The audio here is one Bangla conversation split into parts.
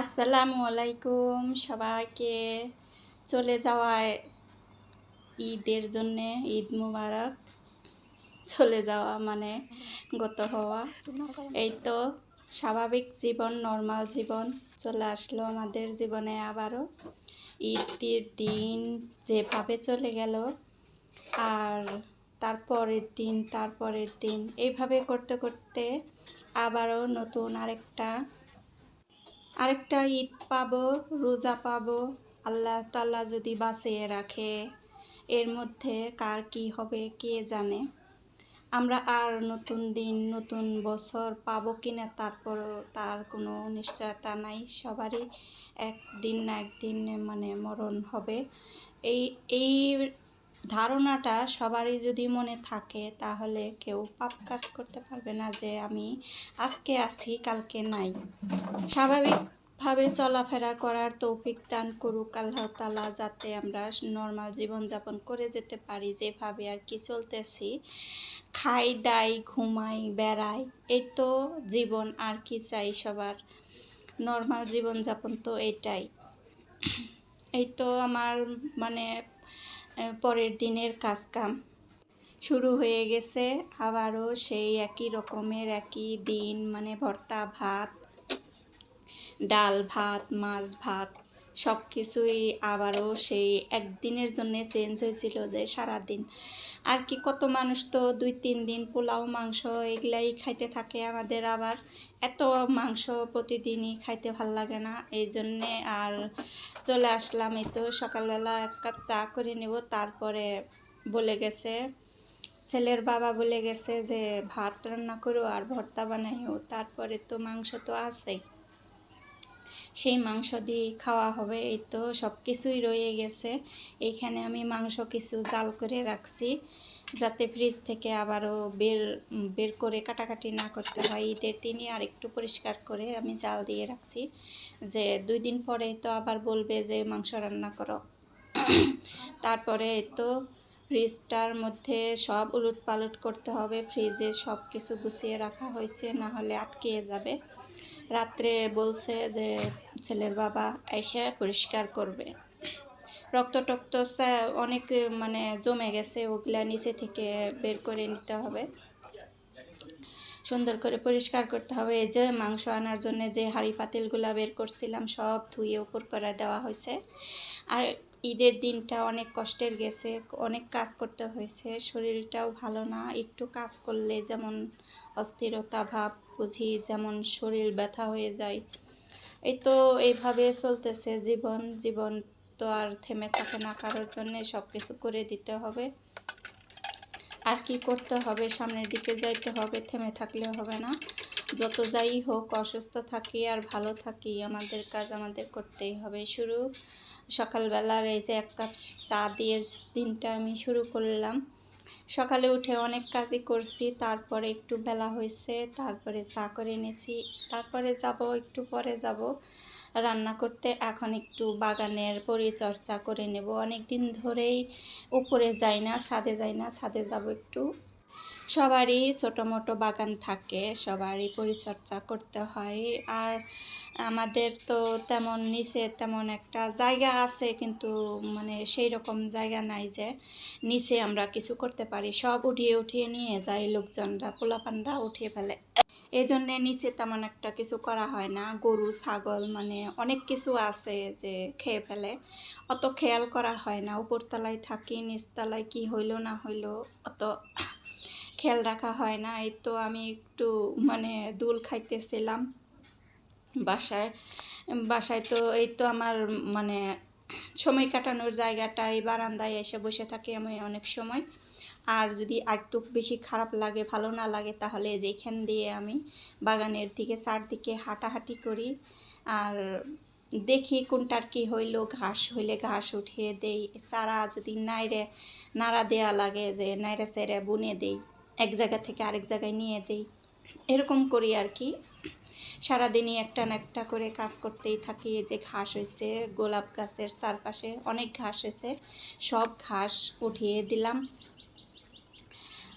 আসসালামু আলাইকুম সবাইকে। চলে যাওয়ায় ঈদের জন্যে ঈদ মুবারক। চলে যাওয়া মানে গত হওয়া। এই তো স্বাভাবিক জীবন, নর্মাল জীবন চলে আসলো আমাদের জীবনে আবারও। ঈদের দিন যেভাবে চলে গেল আর তারপরের দিন তারপরের দিন, এইভাবে করতে করতে আবারও নতুন আরেকটা আরেকটা ঈদ পাবো, রোজা পাবো। আল্লাহ তাল্লাহ যদি বাঁচিয়ে রাখে, এর মধ্যে কার কি হবে কে জানে? আমরা আর নতুন দিন, নতুন বছর পাবো কিনা তারপরও তার কোনো নিশ্চয়তা নাই। সবারই একদিন না একদিন মানে মরণ হবে। এই এই ধারণাটা সবারই যদি মনে থাকে, তাহলে কেউ পাপ কাজ করতে পারবে না যে আমি আজকে আছি, কালকে নাই। স্বাভাবিকভাবে চলাফেরা করার তৌফিক দান করুক আল্লাহ তালা যাতে আমরা নর্মাল জীবনযাপন করে যেতে পারি, যেভাবে আর কি চলতেছি। খাই, দাই, ঘুমাই, বেড়াই, এই তো জীবন আর কি চাই সবার। নর্মাল জীবনযাপন তো এটাই। এই তো আমার মানে পরের দিনের কাজকাম শুরু হয়ে গেছে। আবারও সেই একই রকমের একই দিন মানে ভর্তা, ভাত, ডাল ভাত, মাছ ভাত সব কিছুই আবারও সেই একদিনের জন্য চেঞ্জ হয়েছিল যে সারাদিন। আর কি কত মানুষ তো দুই, তিন দিন পোলাও, মাংস এগুলাই খাইতে থাকে আমাদের আবার। এত মাংস প্রতিদিনই খাইতে ভালো লাগে না, এই জন্যে আর চলে আসলাম এই তো সকালবেলা এক কাপ চা করে নেব, তারপরে বলে গেছে, ছেলের বাবা বলে গেছে যে ভাত রান্না করো আর ভর্তা বানাইও, তারপরে তো মাংস তো আছেই। সেই মাংস দিয়ে খাওয়া হবে, এই তো সব কিছুই রয়ে গেছে। এইখানে আমি মাংস কিছু জাল করে রাখছি, যাতে ফ্রিজ থেকে আবারও বের বের করে কাটাকাটি না করতে হয়। ঈদের দিনই আর একটু পরিষ্কার করে আমি জাল দিয়ে রাখছি, যে দুই দিন পরে তো আবার বলবে যে মাংস রান্না করো। তারপরে তো ফ্রিজটার মধ্যে সব উলট পালট করতে হবে ফ্রিজে সব কিছু গুছিয়ে রাখা হয়েছে, না হলে আটকে যাবে। রাত্রে বলছে যে ছেলের বাবা এসে পরিষ্কার করবে। রক্ত টক্ত অনেক মানে জমে গেছে, ওগুলা নিচে থেকে বের করে নিতে হবে। সুন্দর করে পরিষ্কার করতে হবে। এই যে মাংস আনার জন্য যে হাঁড়ি পাতিলগুলা বের করছিলাম, সব ধুয়ে উপর করে দেওয়া হয়েছে। আর ঈদের দিনটা অনেক কষ্টের গেছে, অনেক কাজ করতে হয়েছে। শরীরটাও ভালো না, একটু কাজ করলে যেমন অস্থিরতা ভাব বুঝি যেমন শরীর ব্যথা হয়ে যায়। এই তো এইভাবে চলতেছে জীবন। জীবন তো আর থেমে থাকে না, কারোর জন্যে সব কিছু করে দিতে হবে। আর কি করতে হবে? সামনের দিকে যাইতে হবে, থেমে থাকলে হবে না। যত যাই হোক, অসুস্থ থাকি আর ভালো থাকি, আমাদের কাজ আমাদের করতেই হবে। শুরু সকালবেলার এই যে এক কাপ চা দিয়ে দিনটা আমি শুরু করলাম। সকালে উঠে অনেক কাজই করছি, তারপরে একটু বেলা হয়েছে তারপরে চা করে এনেছি, তারপরে যাব, একটু পরে যাব। রান্না করতে এখন একটু বাগানের পরিচর্যা করে নেব। অনেক দিন ধরেই উপরে যাই না, ছাদে যাই না, ছাদে যাব একটু। সবারই ছোটো মোটো বাগান থাকে, সবারই পরিচর্যা করতে হয়। আর আমাদের তো তেমন নিচে তেমন একটা জায়গা আছে, কিন্তু মানে সেই রকম জায়গা নাই যে নিচে আমরা কিছু করতে পারি। সব উঠিয়ে উঠিয়ে নিয়ে যায়, লোকজনরা, পোলাপানরা উঠিয়ে ফেলে। এই জন্যে নিচে তেমন একটা কিছু করা হয় না। গরু, ছাগল মানে অনেক কিছু আছে যে খেয়ে ফেলে। অত খেয়াল করা হয় না। উপরতলায় থাকি, নিচতলায় কি হইল না হইল, অত খেয়াল রাখা হয় না। এই তো আমি একটু মানে দুল খাইতেছিলাম বাসায়। বাসায় তো এই তো আমার মানে সময় কাটানোর জায়গাটাই বারান্দায় এসে বসে থাকি আমি অনেক সময়। আর যদি আরটু বেশি খারাপ লাগে, ভালো না লাগে, তাহলে যেখান দিয়ে আমি বাগানের দিকে চারদিকে হাঁটাহাঁটি করি। আর দেখি কোনটার কি হইল, ঘাস হইলে ঘাস উঠিয়ে দেই। চারা যদি নাইরে নাড়া দেয়া লাগে যে নাইরে সেরে বুনে দেই। এক জায়গা থেকে আরেক জায়গায় নিয়ে দেই। এরকম করি আর কি। সারাদিনই একটা না একটা করে কাজ করতেই থাকি। এই যে ঘাস হয়েছে গোলাপ গাছের চারপাশে অনেক ঘাস হয়েছে সব ঘাস উঠিয়ে দিলাম।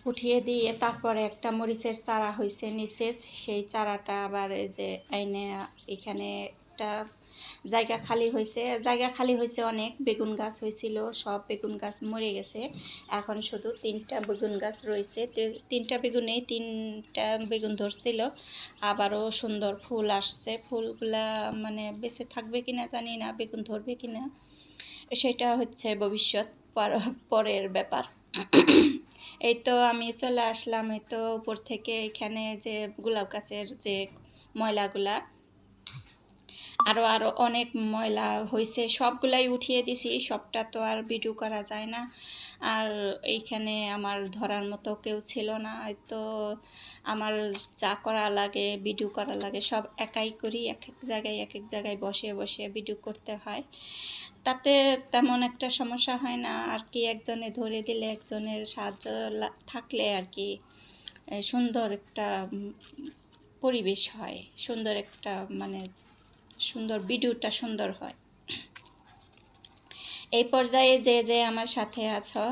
উঠিয়ে দিয়ে তারপরে একটা মরিচের চারা হয়েছে নিচে। সেই চারাটা আবার এই যে আইনে এখানে একটা জায়গা খালি হয়েছে জায়গা খালি হয়েছে অনেক, বেগুন গাছ হয়েছিল সব বেগুন গাছ মরে গেছে। এখন শুধু তিনটা বেগুন গাছ রয়েছে তিনটা বেগুনেই তিনটা বেগুন ধরছিল, আবারও সুন্দর ফুল আসছে। ফুলগুলা মানে বেঁচে থাকবে কিনা জানি না, বেগুন ধরবে কিনা, সেটা হচ্ছে ভবিষ্যৎ পর- পরের ব্যাপার। এই তো আমি চলে আসলাম, এই তো উপর থেকে এখানে যে গোলাপ গাছের যে ময়লাগুলা আরও আরও অনেক ময়লা হয়েছে সবগুলাই উঠিয়ে দিছি, সবটা তো আর ভিডিও করা যায় না। আর এইখানে আমার ধরার মতো কেউ ছিল না তো আমার যা করা লাগে, ভিডিও করা লাগে, সব একাই করি, এক এক জায়গায়, এক এক জায়গায় বসে বসে ভিডিও করতে হয়। তাতে তেমন একটা সমস্যা হয় না, আর কি একজনে ধরে দিলে একজনের সাহায্য থাকলে আর কি সুন্দর একটা পরিবেশ হয়, সুন্দর একটা মানে সুন্দর ভিডিওটা সুন্দর হয়। এই পর্যায়ে যে যে আমার সাথে আছো,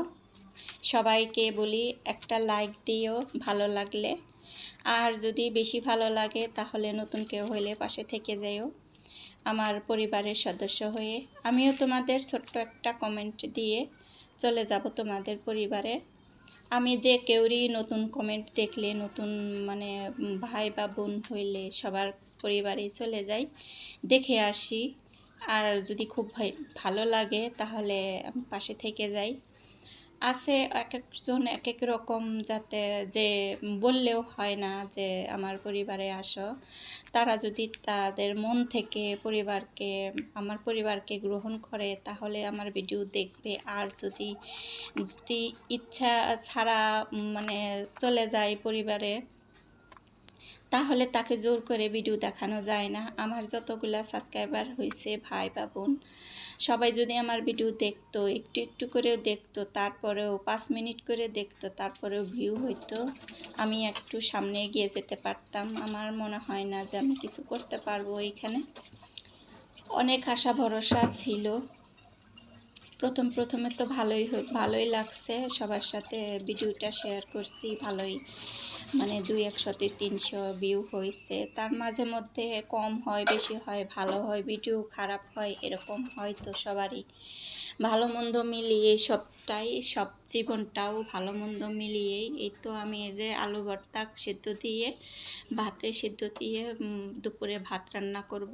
সবাইকে বলি একটা লাইক দিও ভালো লাগলে। আর যদি বেশি ভালো লাগে তাহলে নতুন কেউ হইলে পাশে থেকে যেও। আমার পরিবারের সদস্য হয়ে। আমিও তোমাদের ছোট্ট একটা কমেন্ট দিয়ে চলে যাব তোমাদের পরিবারে। আমি যে কেউরই নতুন কমেন্ট দেখলে, নতুন মানে ভাই বা বোন হইলে সবার পরিবারে চলে যাই, দেখে আসি। আর যদি খুব ভালো লাগে তাহলে পাশে থেকে যাই। আছে এক একজন এক এক রকম যাতে যে বললেও হয় না যে আমার পরিবারে আসো। তারা যদি তাদের মন থেকে পরিবারকে, আমার পরিবারকে গ্রহণ করে, তাহলে আমার ভিডিও দেখবে। আর যদি যদি ইচ্ছা ছাড়া মানে চলে যায় পরিবারে তাহলে তাকে জোর করে ভিডিও দেখানো যায় না। আমার যতগুলা সাবস্ক্রাইবার হয়েছে ভাই বা বোন, সবাই যদি আমার ভিডিও দেখতো, একটু একটু করেও দেখতো, তারপরেও পাঁচ মিনিট করে দেখতো, তারপরেও ভিউ হইতো, আমি একটু সামনে এগিয়ে যেতে পারতাম। আমার মনে হয় না যে আমি কিছু করতে পারব এইখানে অনেক আশা ভরসা ছিল। প্রথম প্রথমে তো ভালোই ভালোই লাগছে সবার সাথে ভিডিওটা শেয়ার করছি, ভালোই মানে দুই একশোতে তিনশো ভিউ হয়েছে। তার মাঝে মধ্যে কম হয়, বেশি হয়, ভালো হয়, ভিডিও খারাপ হয়, এরকম হয় তো সবারই। ভালো মন্দ মিলিয়ে সবটাই, সব জীবনটাও ভালো মন্দ মিলিয়েই এই তো আমি এই যে আলু ভর্তা সিদ্ধ দিয়ে, ভাতে সিদ্ধ দিয়ে দুপুরে ভাত রান্না করব।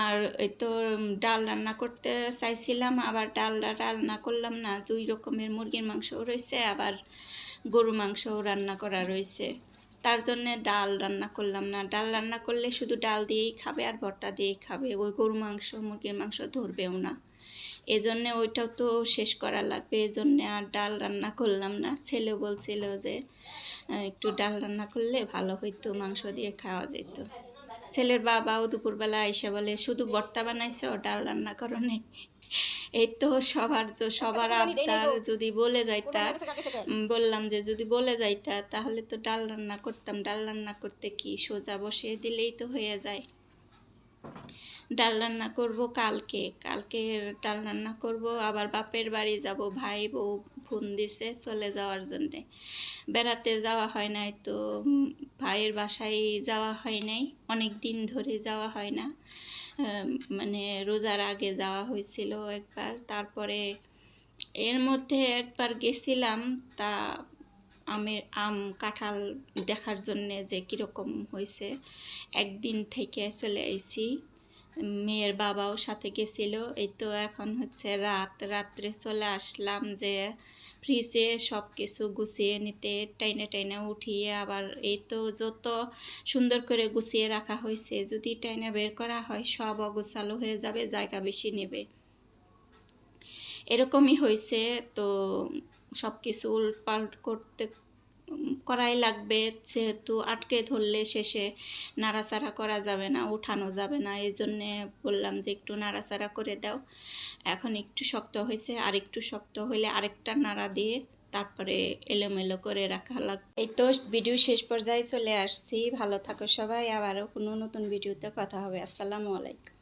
আর এই তো ডাল রান্না করতে চাইছিলাম, আবার ডাল রান্না করলাম না। দুই রকমের মুরগির মাংসও রয়েছে, আবার গরু মাংসও রান্না করা রয়েছে। তার জন্যে ডাল রান্না করলাম না। ডাল রান্না করলে শুধু ডাল দিয়েই খাবে আর ভর্তা দিয়েই খাবে। ওই গরু মাংস, মুরগির মাংস ধরবেও না। এজন্যে ওইটাও তো শেষ করা লাগবে। এজন্যে আর ডাল রান্না করলাম না। ছেলে বলছিল যে একটু ডাল রান্না করলে ভালো হইতো, মাংস দিয়ে খাওয়া যেত। ছেলের বাবাও দুপুরবেলা আইসে বলে শুধু বর্তা বানাইছে ডাল রান্না করো নাই। এই তো সবার সবার আবদার যদি বলে যাইতা বললাম যে যদি বলে যাইতা তাহলে তো ডাল রান্না করতাম। ডাল রান্না করতে কি সোজা বসিয়ে দিলেই তো হয়ে যায়। ডাল রান্না করব কালকে। কালকে ডাল রান্না করব, আবার বাপের বাড়ি যাব, ভাই বউ ফোন দিছে চলে যাওয়ার জন্যে। বেড়াতে যাওয়া হয় নাই তো, ভাইয়ের বাসায় যাওয়া হয় নাই, অনেক দিন ধরে যাওয়া হয় না। মানে রোজার আগে যাওয়া হয়েছিল একবার, তারপরে এর মধ্যে একবার গেছিলাম, তা আমের আম কাঁঠাল দেখার জন্যে যে কীরকম হয়েছে, একদিন থেকে চলে আইছি। মেয়ের বাবাও সাথে গেছিল। এই তো এখন হচ্ছে রাত। রাত্রে চলে আসলাম যে ফ্রিজে সব কিছু গুছিয়ে নিতে, টাইনে টাইনে উঠিয়ে আবার এই তো যত সুন্দর করে গুছিয়ে রাখা হয়েছে, যদি টাইনে বের করা হয় সব অগোছালো হয়ে যাবে, জায়গা বেশি নেবে। এরকমই হয়েছে। তো সব কিছু উলটপালট করতে করাই লাগবে, যেহেতু আটকে ধরলে শেষে নাড়াচাড়া করা যাবে না, উঠানো যাবে না। এই জন্যে বললাম যে একটু নাড়াচাড়া করে দাও। এখন একটু শক্ত হয়েছে, আর একটু শক্ত হলে আরেকটা নাড়া দিয়ে তারপরে এলোমেলো করে রাখা লাগবে। এই তো ভিডিও শেষ পর্যায়ে চলে আসছি। ভালো থাকো সবাই, আবারও কোনো নতুন ভিডিওতে কথা হবে। আসসালামু আলাইকুম।